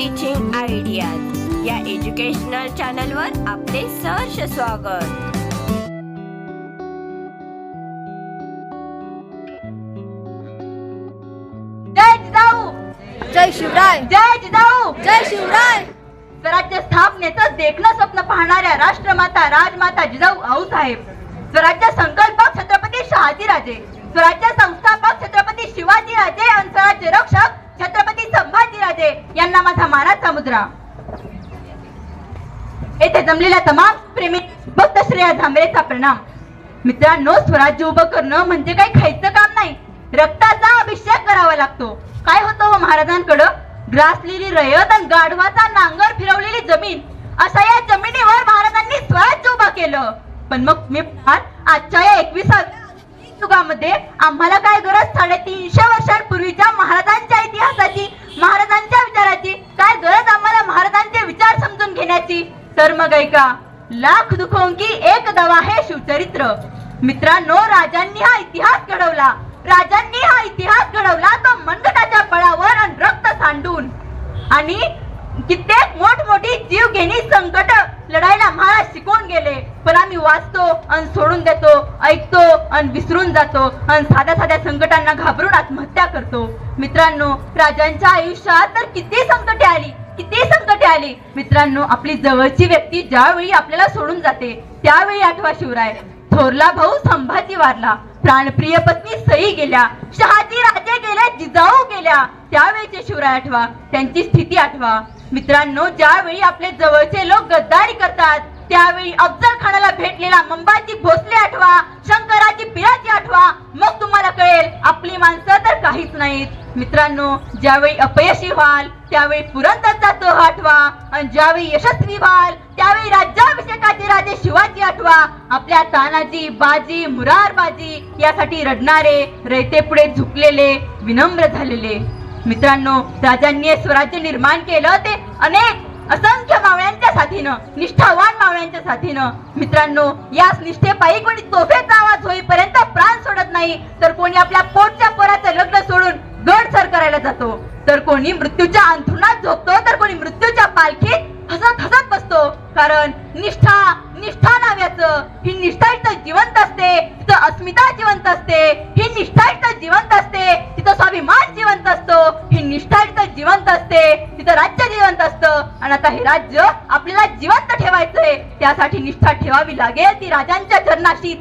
Teaching ideas या educational चॅनलवर आपले सहर्ष स्वागत. जय जिजाऊ! जय शिवराय! जय जिजाऊ! जय शिवराय! स्वराज्य स्थापनेचं देखणं स्वप्न पाहणाऱ्या राष्ट्रमाता राजमाता जिजाऊ आऊसाहेब स्वराज्य संकल्पक छत्रपती शहाजीराजे स्वराज्य संस्थापक छत्रपती शिवाजीराजे आणि स्वराज्य यांना माझा मानाचा मुद्रा. येथे जमलेल्या तमाम प्रेमी भक्त श्रेया झांबरेचा प्रणाम. मित्रांनो स्वराज्य उभं करणं म्हणजे काही खायचं काम नाही. रक्ताचा अभिषेक करावा लागतो. काय होतं हो महाराजांकडं? ग्रासलेली रयत आणि गाढवाचा नांगर फिरवलेली जमीन. अशा या जमिनीवर महाराजांनी स्वराज्य उभा केलं. पण मग मी आजच्या या एकविसाव्या युगामध्ये आम्हाला काय गरज? साडेतीनशे वर्षांपूर्वीच्या महाराजांच्या इतिहासाची महाराजांच्या विचाराची काय गरज आम्हाला महाराजांचे विचार समजून घेण्याची तर मग ऐका लाख दुखोंकी एक दवा हे शिवचरित्र मित्रांनो राजांनी हा इतिहास घडवला. राजांनी हा इतिहास घडवला तो मनगटाच्या बळावर आणि रक्त सांडून. आणि कित्येक मोठमोठी जीव घेणी संकट लढायला महाराज शिकवून गेले. पण आम्ही वाचतो आणि सोडून देतो ऐकतो आणि विसरून जातो आणि साध्या साध्या संकटांना घाबरून आत्महत्या करतो. मित्रांनो राजांच्या आयुष्यात तर किती संकटे आली किती संकट आली. मित्रांनो आपली जवळची व्यक्ती ज्यावेळी आपल्याला सोडून जाते त्यावेळी आठवा शिवराय. थोरला भाऊ संभाजी वारला. प्राणप्रिय पत्नी सई गेल्या. शहाजी राजे गेल्या जिजाऊ गेल्या. त्यावेळीचे शिवराय आठवा. त्यांची स्थिती आठवा. मित्रांनो ज्यावेळी आपले जवळचे लोक गद्दारी करतात त्यावेळी अफजल खानाला भेटलेला मंबाजी भोसले आठवा. शंकराची पिराची आठवा. मग तुम्हाला कळेल आपली माणसं तर काहीच नाहीत. मित्रांनो ज्यावेळी अपयशी व्हाल त्यावेळी पुरंदरचा तो आठवा आणि ज्यावेळी यशस्वी व्हाल त्यावेळी राज्याभिषेकाचे राजे शिवाजी आठवा. आपल्या तानाजी बाजी मुरारबाजी यासाठी रडणारे रयते पुढे झुकलेले विनम्र झालेले. मित्रांनो राजांनी स्वराज्य निर्माण केलं ते अनेक असंख्य मावळ्यांच्या साथीनं निष्ठावान मावळ्यांच्या साथीनं. मित्रांनो याच निष्ठेपायी कोणी तोफेचा आवाज होईपर्यंत प्राण सोडत नाही तर कोणी आपल्या पोटच्या पोराचं लग्न सोडून गड सर करायला जातो. तर कोणी मृत्यूच्या अंथरुणात झोपतो तर कोणी मृत्यूच्या पालखीत हसत हसत बसतो. कारण निष्ठा निष्ठा नाव्याचं ही निष्ठा इथं जिवंत असते तिथं अस्मिता जिवंत असते. ही निष्ठा इथं जिवंत असते तिथं स्वाभिमान जिवंत असतो. ही निष्ठा इथं जिवंत असते तिथं राज्य जिवंत असतं. आणि आता हे राज्य आपल्याला जिवंत ठेवायचंय. त्यासाठी निष्ठा ठेवावी लागेल ती राजांच्या चरणाशी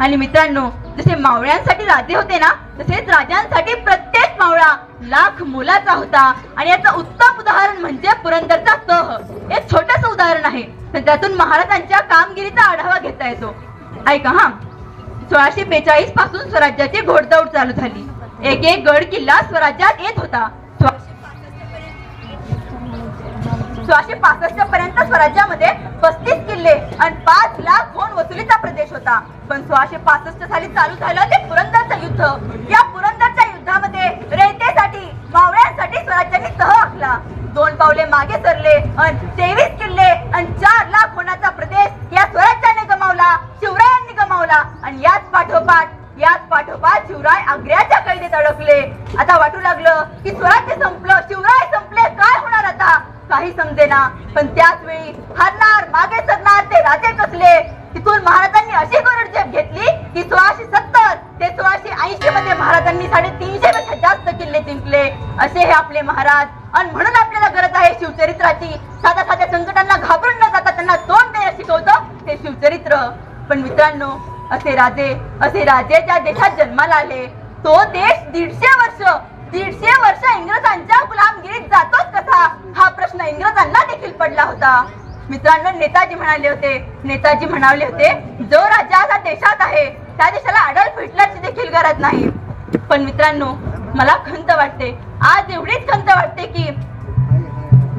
आणि मित्रांनो जसे मावळ्यांसाठी राजे होते ना तसेच राजांसाठी प्रत्येक मावळा लाख मोलाचा होता. आणि याचं उत्तम उदाहरण म्हणजे पुरंदरचा तह. हे छोटस उदाहरण आहे. त्यातून महाराजांच्या कामगिरीचा आढावा घेता येतो. ऐका हा. सोळाशे बेचाळीसपासून स्वराज्याची घोडदौड चालू झाली. एक एक गड किल्ला स्वराज्यात येत होता. सोळाशे पासष्ट पर्यंत स्वराज्यामध्ये पस्तीस पाच लाख होऊन वसुलीचा प्रदेश होता. पण सोळाशे पासष्ट साली चालू झालं ते पुरंदरचं युद्ध. या पुरंदरच्या युद्धामध्ये रयतेसाठी मावळ्यांसाठी स्वराज्याने तह आखला. दोन पावले मागे सरले आणि तेवीस किल्ले आणि चार लाख होण्याचा प्रदेश या स्वराज्याने गमावला शिवरायांनी गमावला. आणि याच पाठोपाठ याच पाठोपाठ शिवराय आग्र्याच्या कैदेत अडकले. आता वाटू लागलं की स्वराज्य संपलं शिवराय संपले काय होणार आता काही समजेना पण त्याच वेळी हरणार मागे सरणार ते राजे कसले? तिथून महाराजांनी अशी गरुड झेप घेतली की सोळाशे सत्तर ते सोळाशे ऐंशी मध्ये महाराजांनी साडेतीनशे पेक्षा जास्त किल्ले जिंकले. असे हे आपले महाराज. आणि म्हणून आपल्याला गरज आहे शिवचरित्राची. साध्या साध्या संकटांना घाबरून न जाता त्यांना तोंड देणं शिकवतं ते शिवचरित्र. पण मित्रांनो असे राजे असे राजे ज्या देशात जन्माला आले तो देश दीडशे वर्ष दीडशे वर्ष इंग्रजांच्या गुलामगिरीत जातोच कसा? हा प्रश्न इंग्रजांना देखील पडला होता. मित्रांनो नेताजी म्हणाले होते नेताजी म्हणाले होते जो राजा आता देशात आहे त्या देशाला अडल्फ हिटलरची देखील गरज नाही. पण मित्रांनो मला खंत वाटते आज एवढीच खंत वाटते की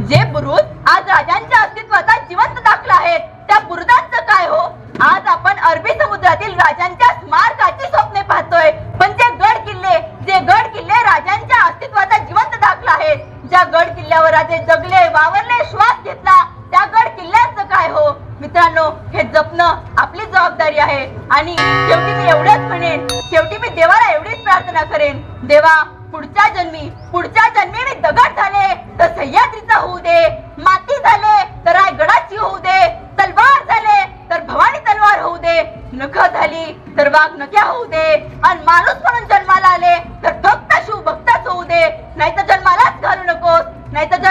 जे बुरुज आज राजा अस्तित्वाचा जिवंत दाखला आहेत त्या बुरुजांचं काय हो आज आपण अरबी समुद्रातील राजांच्या स्मारकाची स्वप्ने पाहतोय पण जे गड किल्ले जे गड किल्ले राजांच्या अस्तित्वाचा जिवंत दाखला आहेत ज्या गड किल्ल्यावर राजे जगले वावरले श्वास घेतला त्या गड किल्ल्यांचं काय हो मित्रांनो हे जपणं आपली जबाबदारी आहे आणि शेवटी मी एवढंच म्हणेन शेवटी मी देवाला एवढीच प्रार्थना करेन देवा पुढच्या जन्मी पुढच्या जन्मी मी दगड झाले तर सह्याद्रीचा होऊ दे माती झाले तर रायगडाची होऊ दे तलवार झाले तर भवानी तलवार होऊ दे नख झाली तर वाघ नक्या होऊ दे आणि माणूस म्हणून जन्माला आले तर फक्त शिव भक्तच होऊ दे नाही तर जन्मालाच घालू नकोस नाही तर